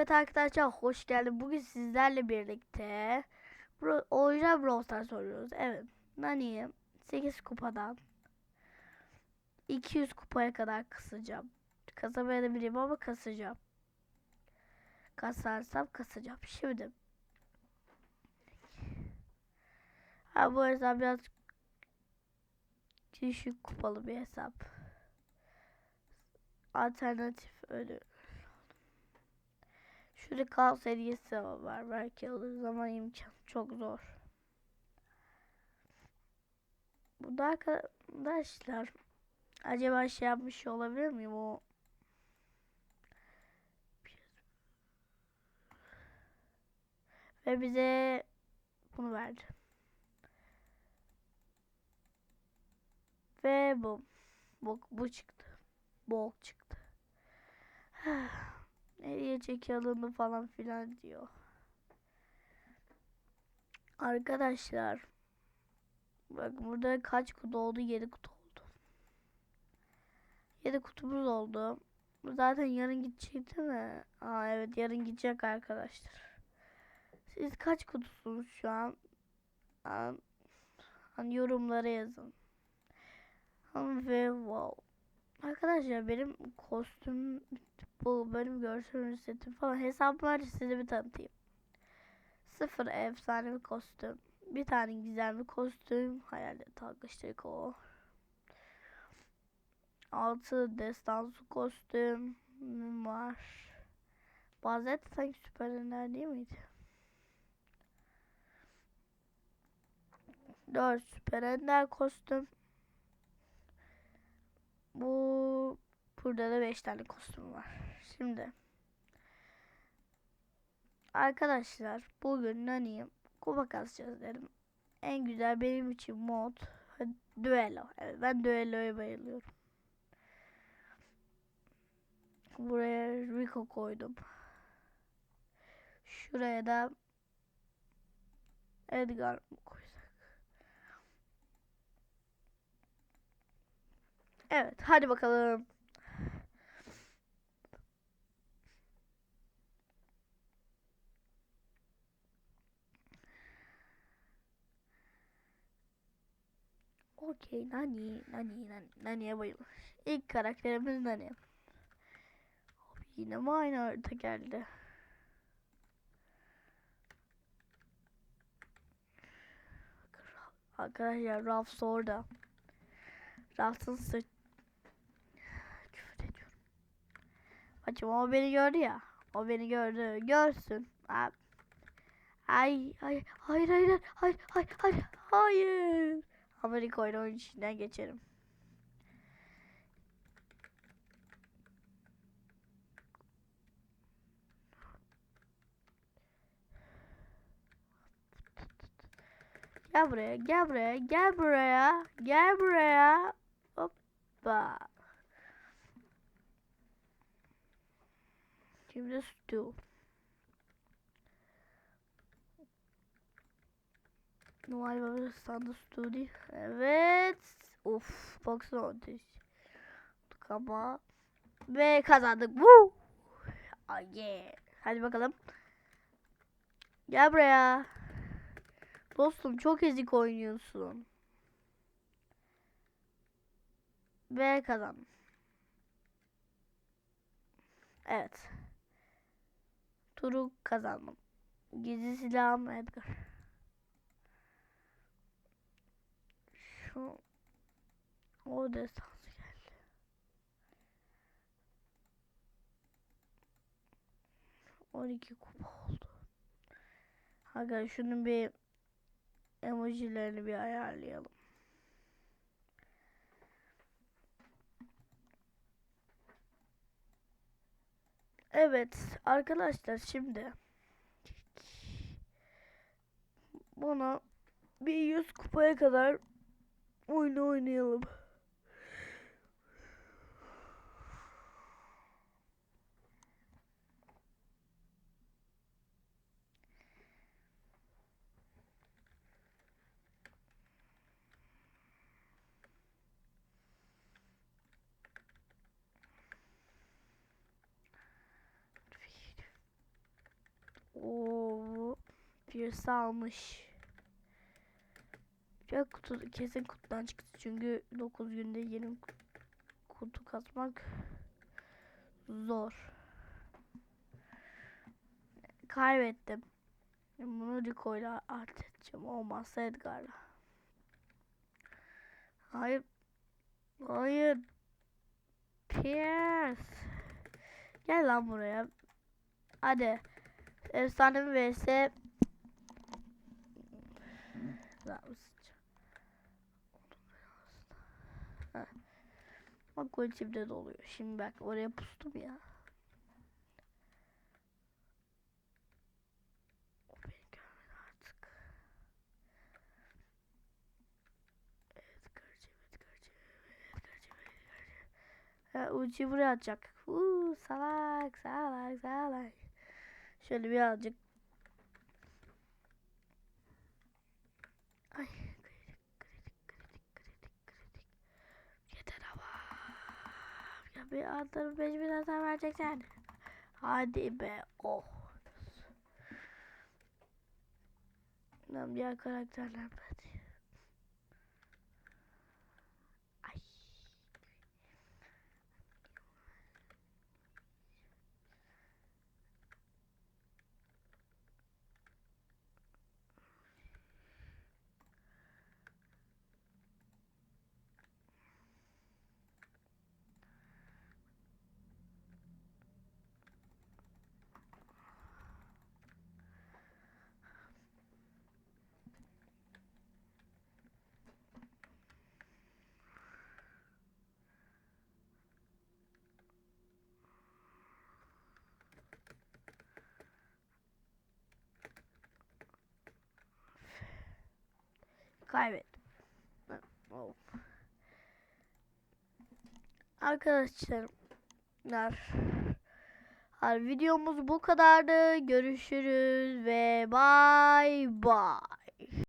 Evet arkadaşlar hoş geldin. Bugün sizlerle birlikte Bro orijinal Brawl Stars. Evet. Nani'yi 8 kupadan 200 kupaya kadar kısacağım. Kasamayabilirim ama kasacağım. Kasarsam kasacağım. Şimdi. Ha bu hesap biraz düşük kupalı bir hesap. Alternatif ölü. Şurada kal serisi var. Belki alırız ama imkan çok zor. Bu da arkadaşlar acaba şey yapmış olabilir miyim o ve bize bunu verdi. Ve bu bu, bu çıktı. Bol çıktı. Nereye çeki alındı falan filan diyor. Arkadaşlar. Bak burada kaç kutu oldu? 7 kutu oldu. 7 kutumuz oldu. Zaten yarın gidecek değil mi? Aa evet yarın gidecek arkadaşlar. Siz kaç kutusunuz şu an? Hani yorumlara yazın. Ve wow. Arkadaşlar benim kostüm bu bölüm görsel setim falan hesabım var size bir tanıtayım. Sıfır efsane bir kostüm. Bir tane güzel bir kostüm. Hayalle takıştık o. Altı destansı kostüm var. Bazet sanki süper ender değil miydi? Dört süper ender kostüm. Bu burada da 5 tane kostüm var. Şimdi arkadaşlar bugün Nani'ye kupa kasacağız dedim. En güzel benim için mod düello. Evet ben düelloya bayılıyorum. Buraya Rico koydum. Şuraya da Edgar koysak. Evet hadi bakalım. Okey Nani Nani Nani Nani'ye bayılır. İlk karakterimiz Nani. Yine mi aynı harita geldi? Arkadaşlar Ralph orada. Ralph'ın sırt Açım o beni gördü ya. O beni gördü. Görsün. Ay ay hayır hayır hayır hayır hayır hayır. Amerika oyunu oyun içinden geçerim. Gel buraya, gel buraya, gel buraya, gel buraya. Hoppa. Şimdi Stu. Noel Baba standı Stu değil. Evet. Of, baksana ateş. Ama ve kazandık. Woo! Oh yeah. Hadi bakalım. Gel buraya. Dostum çok ezik oynuyorsun. Ve kazandım. Evet. Turu kazandım. Gizli silahım Edgar. Şu o destansı geldi. On iki kupa oldu. Aga şunun bir emojilerini bir ayarlayalım. Evet arkadaşlar şimdi bunu bir 100 kupaya kadar oyunu oynayalım. Birisi almış. Ya kutu kesin kutudan çıktı çünkü 9 günde yeni ku- kutu kasmak zor. Kaybettim. Bunu Rico ile art edeceğim. Olmazsa Edgar'la. Hayır. Hayır. Pierce. Gel lan buraya. Hadi. Efsane vs. Lan ısıtacağım. Heh. Bak o içimde doluyor. Şimdi bak oraya pustum ya. O beni görmedi artık. Edgar'cığım, Edgar'cığım, Edgar'cığım, Edgar'cığım. Ha, ucu buraya atacak. Uuu salak, salak, salak. Şöyle birazcık. Beş bin hasar vereceksen. Hadi be. Oh. Lan diğer karakterler hadi. Kaybettim. Oh. Arkadaşlar videomuz bu kadardı. Görüşürüz ve bay bay.